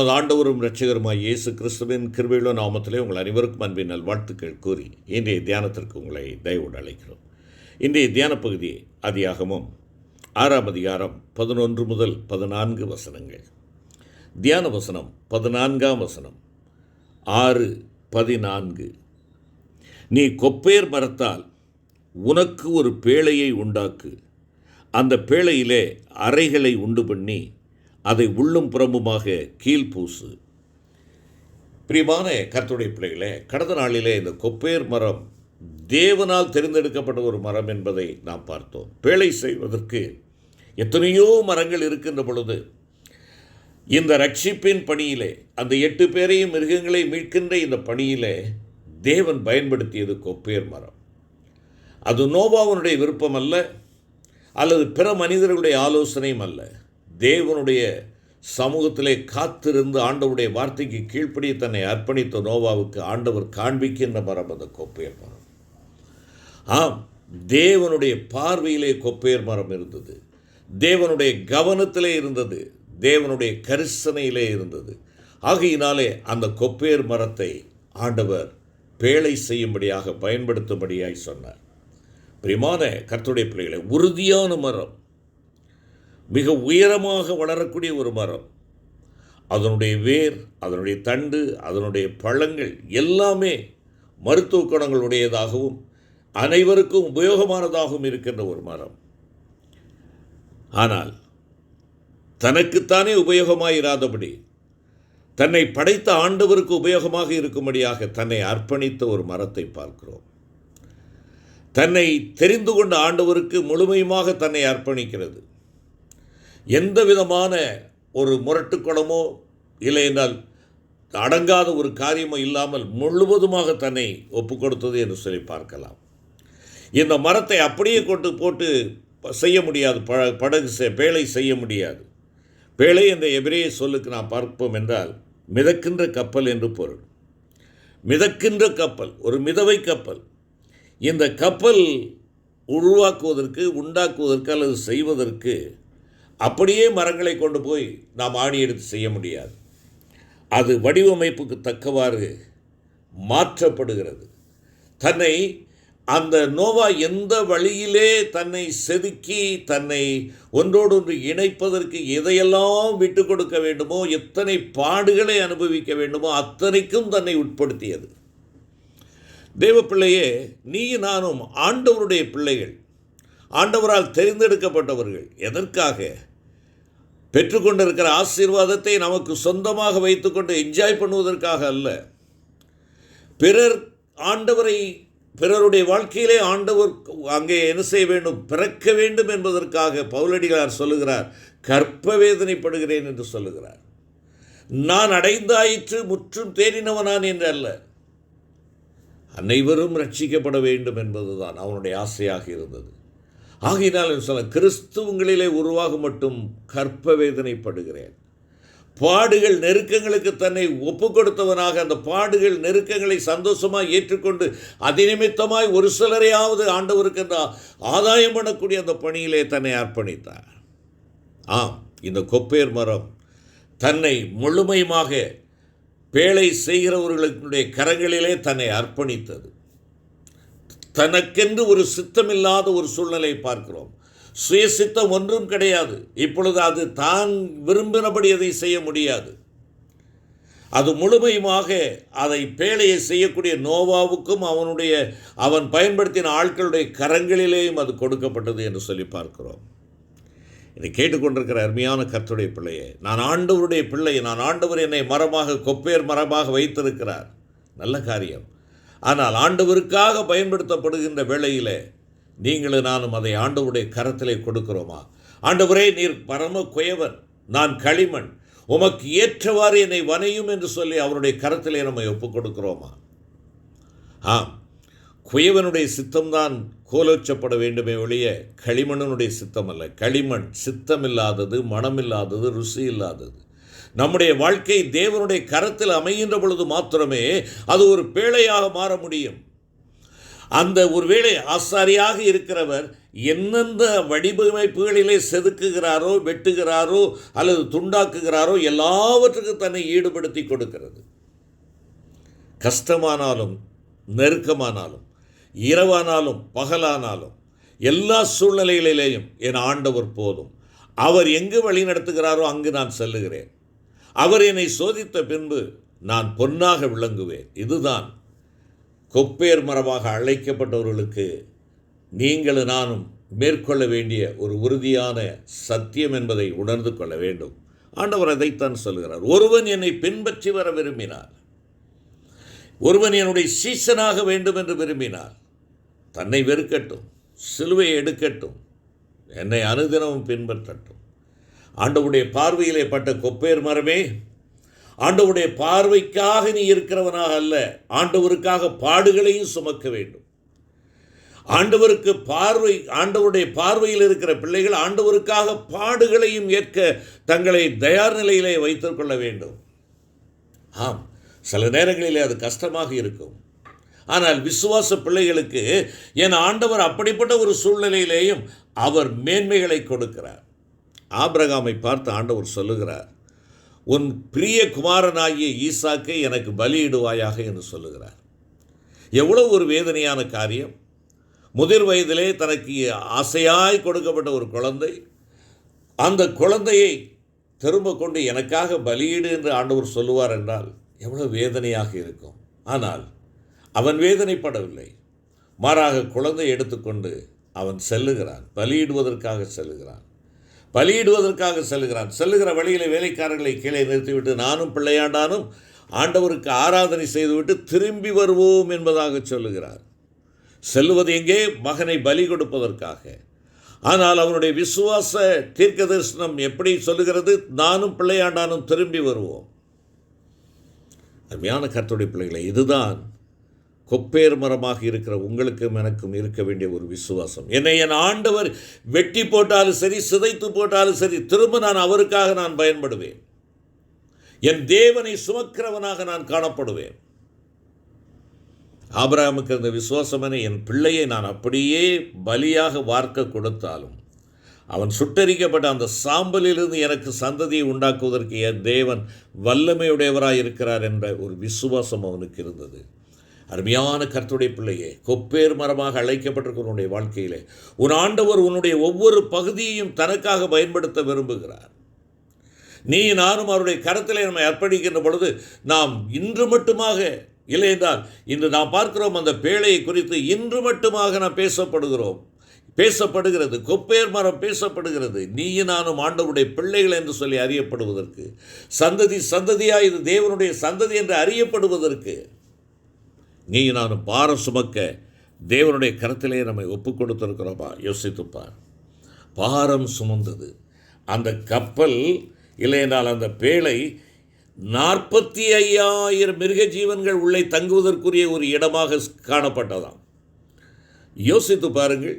நமது ஆண்டவரும் இரட்சகருமாய் இயேசு கிறிஸ்துவின் கிருபையுள்ள நாமத்திலே உங்கள் அனைவருக்கும் அன்பின் நல்வாழ்த்துக்கள் கூறி இன்றைய தியானத்திற்கு உங்களை தயவோடு அழைக்கிறோம். இன்றைய தியான பகுதி அதியாகமும் ஆறாம் அதிகாரம் பதினொன்று முதல் பதினான்கு வசனங்கள். தியான வசனம் பதினான்காம் வசனம் ஆறு பதினான்கு. நீ கொப்பேர் மரத்தால் உனக்கு ஒரு பேழையை உண்டாக்கு. அந்த பேழையிலே அறைகளை உண்டு பண்ணி அதை உள்ளும் புறமுமாக கீழ்பூசு பிரியமான கர்த்துடைய பிள்ளைகளே கடந்த நாளிலே இந்த கொப்பேர் மரம் தேவனால் தெரிந்தெடுக்கப்பட்ட ஒரு மரம் என்பதை நாம் பார்த்தோம். பேழை செய்வதற்கு எத்தனையோ மரங்கள் இருக்கின்ற பொழுது இந்த ரட்சிப்பின் பணியிலே அந்த எட்டு பேரையும் மிருகங்களை மீட்கின்ற இந்த பணியிலே தேவன் பயன்படுத்தியது கொப்பேர் மரம். அது நோபாவனுடைய விருப்பம் அல்ல அல்லது பிற மனிதர்களுடைய ஆலோசனையும் அல்ல. தேவனுடைய சமூகத்திலே காத்திருந்து ஆண்டவருடைய வார்த்தைக்கு கீழ்ப்படி தன்னை அர்ப்பணித்த நோவாவுக்கு ஆண்டவர் காண்பிக்கின்ற மரம் அந்த கொப்பையர் மரம். ஆம் தேவனுடைய பார்வையிலே கொப்பையர் மரம் இருந்தது. தேவனுடைய கவனத்திலே இருந்தது. தேவனுடைய கரிசனையிலே இருந்தது. ஆகையினாலே அந்த கொப்பேர் மரத்தை ஆண்டவர் பேழை செய்யும்படியாக பயன்படுத்தும்படியாய் சொன்னார். பிரிமான கர்த்துடைய பிள்ளைகளை உறுதியான மரம். மிக உயரமாக வளரக்கூடிய ஒரு மரம். அதனுடைய வேர் அதனுடைய தண்டு அதனுடைய பழங்கள் எல்லாமே மருத்துவ குணங்களுடையதாகவும் அனைவருக்கும் உபயோகமானதாகவும் இருக்கின்ற ஒரு மரம். ஆனால் தனக்குத்தானே உபயோகமாயிராதபடி தன்னை படைத்த ஆண்டவருக்கு உபயோகமாக இருக்கும்படியாக தன்னை அர்ப்பணித்த ஒரு மரத்தை பார்க்கிறோம். தன்னை தெரிந்து கொண்ட ஆண்டவருக்கு முழுமையுமாக தன்னை அர்ப்பணிக்கிறது. எந்த விதமான ஒரு முரட்டுக்குணமோ இல்லை என்றால் அடங்காத ஒரு காரியமோ இல்லாமல் முழுவதுமாக தன்னை ஒப்பு கொடுத்தது என்று சொல்லி பார்க்கலாம். இந்த மரத்தை அப்படியே கொண்டு போட்டு செய்ய முடியாது. ப படகு செ- பேழை செய்ய முடியாது. பேழை என்ற எபிரேய சொல்லுக்கு நாம் பார்ப்போம் என்றால் மிதக்கின்ற கப்பல் என்று பொருள். மிதக்கின்ற கப்பல் ஒரு மிதவை கப்பல். இந்த கப்பல் உருவாக்குவதற்கு உண்டாக்குவதற்கு அல்லது செய்வதற்கு அப்படியே மரங்களை கொண்டு போய் நாம் ஆணி எடுத்து செய்ய முடியாது. அது வடிவமைப்புக்கு தக்கவாறு மாற்றப்படுகிறது. தன்னை அந்த நோவா எந்த வழியிலே தன்னை செதுக்கி தன்னை ஒன்றோடொன்று இணைப்பதற்கு எதையெல்லாம் விட்டு கொடுக்க வேண்டுமோ எத்தனை பாடுகளை அனுபவிக்க வேண்டுமோ அத்தனைக்கும் தன்னை உட்படுத்தியது. தேவ பிள்ளையே நீ நானும் ஆண்டவருடைய பிள்ளைகள். ஆண்டவரால் தெரிந்தெடுக்கப்பட்டவர்கள். எதற்காக? பெற்றுக்கொண்டிருக்கிற ஆசீர்வாதத்தை நமக்கு சொந்தமாக வைத்துக்கொண்டு என்ஜாய் பண்ணுவதற்காக அல்ல. பிறர் ஆண்டவரை பிறருடைய வாழ்க்கையிலே ஆண்டவர் அங்கே என்ன செய்ய வேண்டும்? பிறக்க வேண்டும் என்பதற்காக பவுலடிகளார் சொல்லுகிறார் கற்ப வேதனைப்படுகிறேன் என்று சொல்லுகிறார். நான் அடைந்தாயிற்று முற்றும் தேறினவனான் என்று அல்ல. அனைவரும் ரட்சிக்கப்பட வேண்டும் என்பதுதான் அவனுடைய ஆசையாக இருந்தது. ஆகையினால் சொல்ல கிறிஸ்துவங்களிலே உருவாக மட்டும் கற்ப வேதனைப்படுகிறேன். பாடுகள் நெருக்கங்களுக்கு தன்னை ஒப்பு கொடுத்தவனாக அந்த பாடுகள் நெருக்கங்களை சந்தோஷமாக ஏற்றுக்கொண்டு அதிநிமித்தமாய் ஒரு சிலரையாவது ஆண்டவருக்கு அந்த ஆதாயம் பண்ணக்கூடிய அந்த பணியிலே தன்னை அர்ப்பணித்தார். ஆம் இந்த கொப்பேர் மரம் தன்னை முழுமையுமாக பேழை செய்கிறவர்களுடைய கரங்களிலே தன்னை அர்ப்பணித்தது. தனக்கென்று ஒரு சித்தமில்லாத ஒரு சூழ்நிலையை பார்க்கிறோம். சுய சித்தம் ஒன்றும் கிடையாது. இப்பொழுது அது தான் விரும்பினபடி அதை செய்ய முடியாது. அது முழுமையுமாக அதை பேழையை செய்யக்கூடிய நோவாவுக்கும் அவனுடைய அவன் பயன்படுத்தின ஆட்களுடைய கரங்களிலேயும் அது கொடுக்கப்பட்டது என்று சொல்லி பார்க்கிறோம். இதை கேட்டுக்கொண்டிருக்கிற அருமையான கர்த்துடைய பிள்ளையே நான் ஆண்டவருடைய பிள்ளை நான் ஆண்டவர் என்னை மரமாக கொப்பேர் மரமாக வைத்திருக்கிறார். நல்ல காரியம். ஆனால் ஆண்டவருக்காக பயன்படுத்தப்படுகின்ற வேளையிலே நீங்களும் நானும் அதை ஆண்டவருடைய கரத்திலே கொடுக்கிறோமா? ஆண்டவரே நீர் பரம குயவன் நான் களிமண் உமக்கு ஏற்றவாறு என்னை வனையும் என்று சொல்லி அவருடைய கரத்திலே நம்மை ஒப்புக் கொடுக்கிறோமா ஆம். குயவனுடைய சித்தம்தான் கோலோச்சப்பட வேண்டுமே ஒழிய களிமண்ணனுடைய சித்தம் அல்ல களிமண் சித்தமில்லாதது மனமில்லாதது ருசி இல்லாதது நம்முடைய வாழ்க்கை தேவனுடைய கரத்தில் அமைகின்ற பொழுது மாத்திரமே அது ஒரு பேழையாக மாற முடியும். அந்த ஒருவேளை ஆசாரியாக இருக்கிறவர் எந்தெந்த வடிவமைப்புகளிலே செதுக்குகிறாரோ வெட்டுகிறாரோ அல்லது துண்டாக்குகிறாரோ எல்லாவற்றுக்கும் தன்னை ஈடுபடுத்தி கொடுக்கிறது. கஷ்டமானாலும் நெருக்கமானாலும் இரவானாலும் பகலானாலும் எல்லா சூழ்நிலைகளிலேயும் என் ஆண்டவர் போதும். அவர் எங்கு வழி நடத்துகிறாரோ அங்கு நான் செல்லுகிறேன். அவர் என்னை சோதித்த பின்பு நான் பொன்னாக விளங்குவேன். இதுதான் கொப்பேர் மரமாக அழைக்கப்பட்டவர்களுக்கு நீங்களும் நானும் மேற்கொள்ள வேண்டிய ஒரு உறுதியான சத்தியம் என்பதை உணர்ந்து கொள்ள வேண்டும். ஆண்டவர் அதைத்தான் சொல்கிறார். ஒருவன் என்னை பின்பற்றி வர விரும்பினார் ஒருவன் என்னுடைய சீசனாக வேண்டும் என்று விரும்பினார் தன்னை வெறுக்கட்டும் சிலுவையை எடுக்கட்டும் என்னை அனுதினமும் பின்பற்றட்டும். ஆண்டவுடைய பார்வையிலே பட்ட கொப்பேர் மரமே ஆண்டவுடைய பார்வைக்காக நீ இருக்கிறவனாக அல்ல ஆண்டவருக்காக பாடுகளையும் சுமக்க வேண்டும். ஆண்டவருக்கு பார்வை ஆண்டவருடைய பார்வையில் இருக்கிற பிள்ளைகள் ஆண்டவருக்காக பாடுகளையும் ஏற்க தங்களை தயார் நிலையிலே வைத்துக் கொள்ள வேண்டும். ஆம் சில நேரங்களிலே அது கஷ்டமாக இருக்கும். ஆனால் விசுவாச பிள்ளைகளுக்கு என் ஆண்டவர் அப்படிப்பட்ட ஒரு சூழ்நிலையிலேயும் அவர் மேன்மைகளை கொடுக்கிறார். ஆபிரகாமை பார்த்து ஆண்டவர் சொல்லுகிறார் உன் பிரிய குமாரனாகிய ஈசாக்கை எனக்கு பலியிடுவாயாக என்று சொல்லுகிறார். எவ்வளோ ஒரு வேதனையான காரியம். முதிர் வயதிலே தனக்கு ஆசையாய் கொடுக்கப்பட்ட ஒரு குழந்தை. அந்த குழந்தையை திரும்ப கொண்டு எனக்காக பலியிடு என்று ஆண்டவர் சொல்லுவார் என்றால் எவ்வளோ வேதனையாக இருக்கும். ஆனால் அவன் வேதனைப்படவில்லை. மாறாக குழந்தை எடுத்துக்கொண்டு அவன் செல்லுகிறான் பலியிடுவதற்காக செல்லுகிறான். பலியிடுவதற்காக செல்கிறான். செல்லுகிற வழியில் வேலைக்காரர்களை கீழே நிறுத்திவிட்டு நானும் பிள்ளையாண்டானும் ஆண்டவருக்கு ஆராதனை செய்துவிட்டு திரும்பி வருவோம் என்பதாக சொல்லுகிறார். செல்லுவது எங்கே? மகனை பலி கொடுப்பதற்காக. ஆனால் அவனுடைய விசுவாச தீர்க்க தரிசனம் எப்படி சொல்லுகிறது? நானும் பிள்ளையாண்டானும் திரும்பி வருவோம். அருமையான கர்த்தருடைய பிள்ளைகளை இதுதான் கொப்பேர் மரமாக இருக்கிற உங்களுக்கும் எனக்கும் இருக்க வேண்டிய ஒரு விசுவாசம். என்னை என் ஆண்டவர் வெட்டி போட்டாலும் சரி சிதைத்து போட்டாலும் சரி திரும்ப நான் அவருக்காக நான் பயன்படுவேன். என் தேவனை சுமக்கிறவனாக நான் காணப்படுவேன். ஆபிரகாமுக்கு இருந்த விசுவாசமென என் பிள்ளையை நான் அப்படியே பலியாக வார்க்க கொடுத்தாலும் அவன் சுட்டரிக்கப்பட்ட அந்த சாம்பலிலிருந்து எனக்கு சந்ததியை உண்டாக்குவதற்கு என் தேவன் வல்லமையுடையவராக இருக்கிறார் என்ற ஒரு விசுவாசம் அவனுக்கு இருந்தது. அருமையான கர்த்துடைய பிள்ளையே கொப்பேர் மரமாக அழைக்கப்பட்டிருக்கிற உன்னுடைய வாழ்க்கையிலே உன் ஆண்டவர் உன்னுடைய ஒவ்வொரு பகுதியையும் தனக்காக பயன்படுத்த விரும்புகிறார். நீ நானும் அவருடைய கரத்திலே நம்மை அர்ப்பணிக்கின்ற பொழுது நாம் இன்று மட்டுமாக இல்லை என்றால் இன்று நாம் பார்க்கிறோம் அந்த பேழையை குறித்து இன்று மட்டுமாக நாம் பேசப்படுகிறோம். பேசப்படுகிறது கொப்பேர் மரம் பேசப்படுகிறது. நீயும் நானும் ஆண்டவருடைய பிள்ளைகள் என்று சொல்லி அறியப்படுவதற்கு சந்ததி சந்ததியாக இது தேவனுடைய சந்ததி என்று அறியப்படுவதற்கு நீ நானும் பாரம் சுமக்க தேவனுடைய கரத்திலே நம்மை ஒப்பு கொடுத்துருக்கிறோமா யோசித்துப்பார் பாரம் சுமந்தது. அந்த கப்பல் இல்லை என்றால் அந்த பேழை நாற்பத்தி ஐயாயிரம் மிருக ஜீவன்கள் உள்ளே தங்குவதற்குரிய ஒரு இடமாக காணப்பட்டதாம். யோசித்து பாருங்கள்.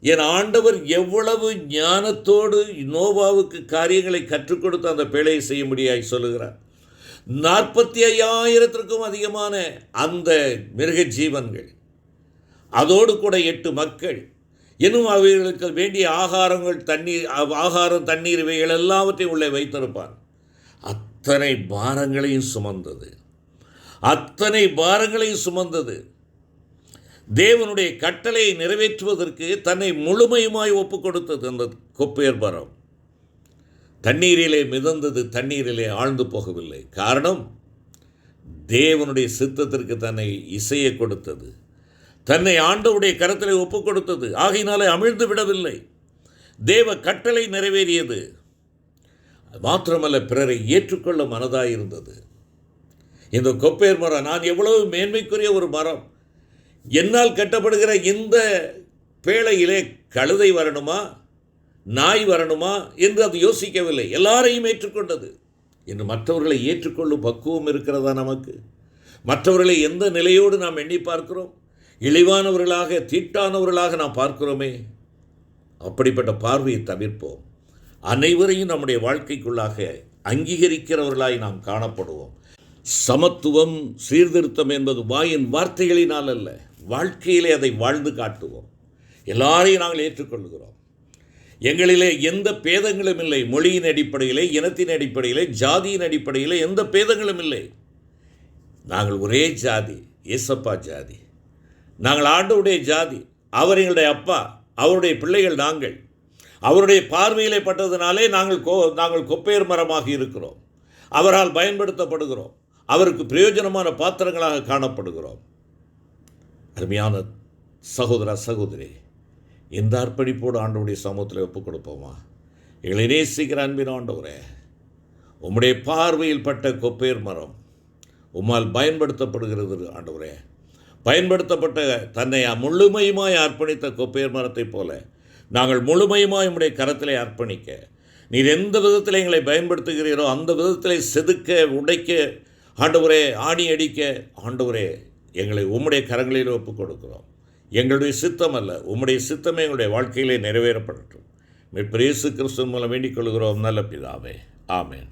என் ஆண்டவர் எவ்வளவு ஞானத்தோடு நோவாவுக்கு காரியங்களை கற்றுக் கொடுத்து அந்த பேழையை முடியாய் சொல்லுகிறார். நாற்பத்தி ஐயாயிரத்திற்கும் அதிகமான அந்த மிருக ஜீவன்கள். அதோடு கூட எட்டு மக்கள். இன்னும் அவைகளுக்கு வேண்டிய ஆகாரங்கள் தண்ணீர் ஆகாரம் தண்ணீர் இவைகள் எல்லாவற்றையும் உள்ளே வைத்திருப்பான். அத்தனை பாரங்களையும் சுமந்தது. அத்தனை பாரங்களையும் சுமந்தது. தேவனுடைய கட்டளையை நிறைவேற்றுவதற்கு தன்னை முழுமையுமாய் ஒப்பு கொடுத்தது அந்த கொப்பேர் மரம் தண்ணீரிலே மிதந்தது தண்ணீரிலே ஆழ்ந்து போகவில்லை. காரணம் தேவனுடைய சித்தத்திற்கு தன்னை இசையை கொடுத்தது. தன்னை ஆண்டவுடைய கரத்திலே ஒப்பு கொடுத்தது. ஆகையினாலே அமிழ்ந்து விடவில்லை. தேவ கட்டளை நிறைவேறியது. மாத்திரமல்ல பிறரை ஏற்றுக்கொள்ள மனதாக இருந்தது இந்த கொப்பேர் மரம் நான் எவ்வளவு மேன்மைக்குரிய ஒரு மரம். என்னால் கட்டப்படுகிற இந்த பேழையிலே கழுதை வரணுமா? நாய் வரணுமா என்று அது யோசிக்கவில்லை. எல்லாரையும் ஏற்றுக்கொண்டது. என்று மற்றவர்களை ஏற்றுக்கொள்ளும் பக்குவம் இருக்கிறதா நமக்கு? மற்றவர்களை எந்த நிலையோடு நாம் எண்ணி பார்க்கிறோம்? இழிவானவர்களாக தீட்டானவர்களாக நாம் பார்க்கிறோமே. அப்படிப்பட்ட பார்வையை தவிர்ப்போம். அனைவரையும் நம்முடைய வாழ்க்கைக்குள்ளாக அங்கீகரிக்கிறவர்களாய் நாம் காணப்படுவோம். சமத்துவம் சீர்திருத்தம் என்பது வாயின் வார்த்தைகளினால் அல்ல வாழ்க்கையிலே அதை வாழ்ந்து காட்டுவோம். எல்லாரையும் நாங்கள் ஏற்றுக்கொள்கிறோம். எங்களிலே எந்த பேதங்களும் இல்லை. மொழியின் அடிப்படையிலே இனத்தின் அடிப்படையிலே ஜாதியின் அடிப்படையிலே எந்த பேதங்களும் இல்லை. நாங்கள் ஒரே ஜாதி ஏசப்பா ஜாதி. நாங்கள் ஆண்டவுடைய ஜாதி அவர் எங்களுடைய அப்பா அவருடைய பிள்ளைகள் நாங்கள். அவருடைய பார்வையிலே பட்டதினாலே நாங்கள் கோ நாங்கள் கொப்பேர் மரமாக இருக்கிறோம். அவரால் பயன்படுத்தப்படுகிறோம். அவருக்கு பிரயோஜனமான பாத்திரங்களாக காணப்படுகிறோம். அருமையான சகோதர சகோதரி இந்த அர்ப்பணிப்போடு ஆண்டவுடைய சமூகத்தில் ஒப்புக் கொடுப்போமா எங்களை நேசிக்கிற அன்பின் ஆண்டவரே உம்முடைய பார்வையில் பட்ட கொப்பேர் மரம் உம்மால் பயன்படுத்தப்படுகிறது ஆண்டவரே. பயன்படுத்தப்பட்ட தன்னை முழுமையுமாய் அர்ப்பணித்த கொப்பேர் மரத்தைப் போல நாங்கள் முழுமையுமாய் உம்முடைய கரத்திலே அர்ப்பணிக்க நீர் எந்த விதத்தில் எங்களை பயன்படுத்துகிறீரோ அந்த விதத்தில் செதுக்க உடைக்க ஆண்டவரே ஆணி அடிக்க ஆண்டவரே எங்களை உம்முடைய கரங்களில் ஒப்புக் கொடுக்கிறோம் எங்களுடைய சித்தம் அல்ல உம்முடைய சித்தமே எங்களுடைய வாழ்க்கையிலே நிறைவேறப்படட்டும். மீட்பர் இயேசு மூலம் வேண்டிக் கொள்கிறோம். நல்ல பிதாவே. ஆமேன்.